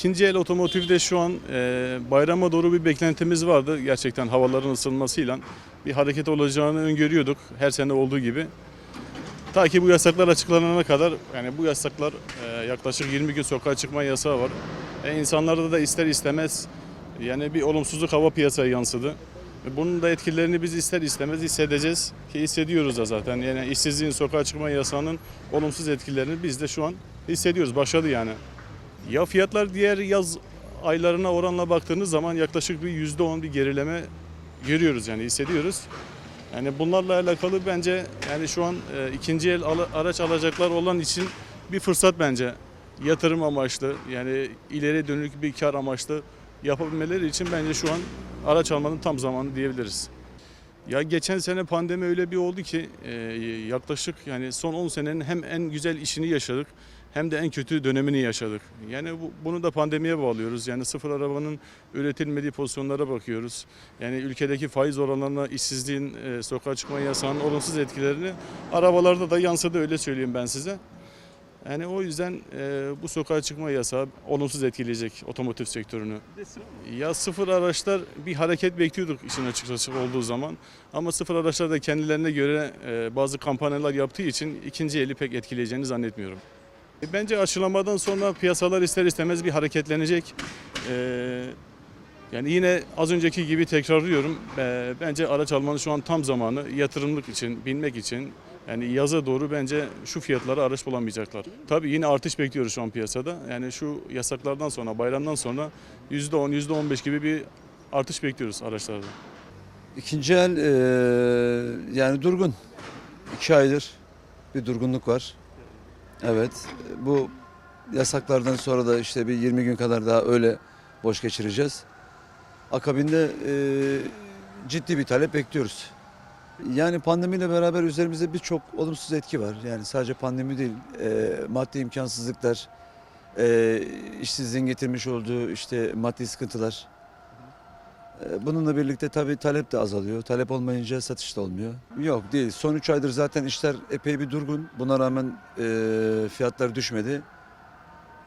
İkinci el otomotivde şu an e, bayrama doğru bir beklentimiz vardı. Gerçekten havaların ısınmasıyla bir hareket olacağını öngörüyorduk her sene olduğu gibi. Ta ki bu yasaklar açıklanana kadar yani bu yasaklar e, yaklaşık 20 gün sokağa çıkma yasağı var. E, insanlarda da ister istemez yani bir olumsuzluk hava piyasaya yansıdı. E, Bunun da etkilerini biz ister istemez hissedeceğiz ki hissediyoruz da zaten. Yani işsizliğin sokağa çıkma yasağının olumsuz etkilerini biz de şu an hissediyoruz. Başladı yani. Ya fiyatlar diğer yaz aylarına oranla baktığınız zaman yaklaşık bir yüzde on bir gerileme görüyoruz yani hissediyoruz. Yani bunlarla alakalı bence yani şu an e, ikinci el araç alacaklar olan için bir fırsat bence. Yatırım amaçlı yani ileri dönük bir kar amaçlı yapabilmeleri için bence şu an araç almanın tam zamanı diyebiliriz. Ya geçen sene pandemi öyle bir oldu ki e, yaklaşık yani son 10 senenin hem en güzel işini yaşadık hem de en kötü dönemini yaşadık. Yani bu, bunu da pandemiye bağlıyoruz. Yani sıfır arabanın üretilmediği pozisyonlara bakıyoruz. Yani ülkedeki faiz oranlarına, işsizliğin, e, sokağa çıkma yasağının olumsuz etkilerini arabalarda da yansıdı öyle söyleyeyim ben size. Yani o yüzden e, bu sokağa çıkma yasağı olumsuz etkileyecek otomotiv sektörünü. Ya sıfır araçlar bir hareket bekliyorduk işin açıkçası olduğu zaman. Ama sıfır araçlar da kendilerine göre e, bazı kampanyalar yaptığı için ikinci eli pek etkileyeceğini zannetmiyorum. E, Bence aşılamadan sonra piyasalar ister istemez bir hareketlenecek. E, yani yine az önceki gibi tekrarlıyorum. E, bence araç almanın şu an tam zamanı yatırımlık için, binmek için. Yani yaza doğru bence şu fiyatlara araç bulamayacaklar. Tabii yine artış bekliyoruz şu an piyasada. Yani şu yasaklardan sonra, bayramdan sonra %10, %15 gibi bir artış bekliyoruz araçlarda. İkinci el eee, yani durgun. İki aydır bir durgunluk var. Evet. Bu yasaklardan sonra da işte bir 20 gün kadar daha öyle boş geçireceğiz. Akabinde eee, ciddi bir talep bekliyoruz. Yani pandemiyle beraber üzerimizde birçok olumsuz etki var. Yani sadece pandemi değil, eee, maddi imkansızlıklar, eee işsizliğin getirmiş olduğu işte maddi sıkıntılar. Ee, Bununla birlikte tabii talep de azalıyor. Talep olmayınca satış da olmuyor. Yok değil. Son 3 aydır zaten işler epey bir durgun. Buna rağmen e, fiyatlar düşmedi.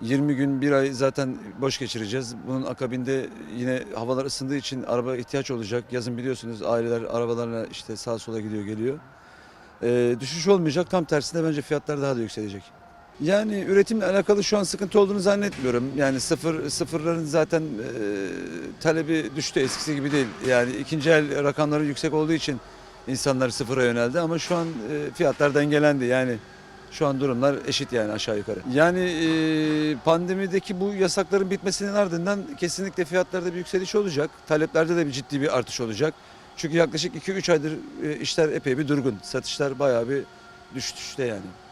20 gün, bir ay zaten boş geçireceğiz. Bunun akabinde yine havalar ısındığı için araba ihtiyaç olacak. Yazın biliyorsunuz aileler arabalarla işte sağa sola gidiyor geliyor. Ee, düşüş olmayacak. Tam tersine bence fiyatlar daha da yükselecek. Yani üretimle alakalı şu an sıkıntı olduğunu zannetmiyorum. Yani sıfır sıfırların zaten e, talebi düştü eskisi gibi değil. Yani ikinci el rakamları yüksek olduğu için insanlar sıfıra yöneldi ama şu an e, fiyatlar dengelendi. Yani şu an durumlar eşit yani aşağı yukarı. Yani e, pandemideki bu yasakların bitmesinin ardından kesinlikle fiyatlarda bir yükseliş olacak. Taleplerde de bir ciddi bir artış olacak. Çünkü yaklaşık 2-3 aydır e, işler epey bir durgun. Satışlar bayağı bir düşüşte yani.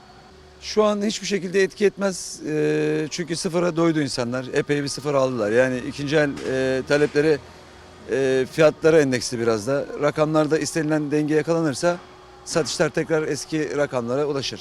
Şu an hiçbir şekilde etki etmez Eee, çünkü sıfıra doydu insanlar. Epey bir sıfır aldılar. Yani ikinci el eee, talepleri eee, fiyatlara endeksli biraz da. Rakamlarda istenilen denge yakalanırsa satışlar tekrar eski rakamlara ulaşır.